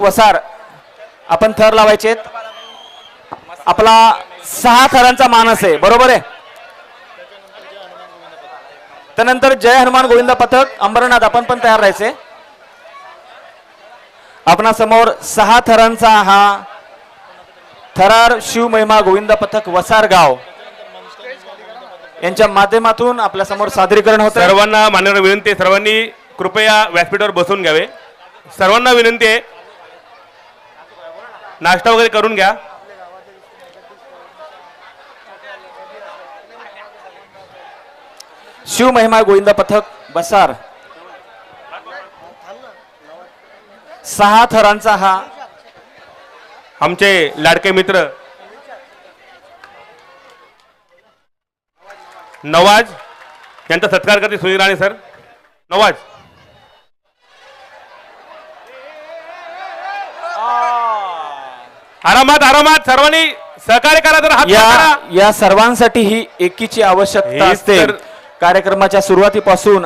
वसार आपण थर लावायचे आपला सहा थरांचा मानस आहे बरोबर आहे? त्यानंतर जय हनुमान गोविंद पथक अंबरनाथ आपण पण तयार राहायचे. आपणासमोर सहा थरांचा हा थरार शिव महिमा गोविंद पथक वसार गाव. यांच्या माध्यमातून आपल्यासमोर सादरीकरण होत सर्वांना मान्य विनंती सर्वांनी कृपया व्यासपीठावर बसून घ्यावे. सर्वांना विनंती आहे नाश्ता वगैरे करून घ्या. शिव महिमा गोविंद पथक बसार. सहा थरांचा हा. आमचे लाडके मित्र. नवाज यांचा सत्कार करते सुनील राणे सर. नवाज. आरामात आरामात. सर्वांनी सहकार्य करा हात वर या करा. या सर्वांसाठी ही एकीची आवश्यकता हेच असते. तर- कार्यक्रमाच्या सुरुवातीपासून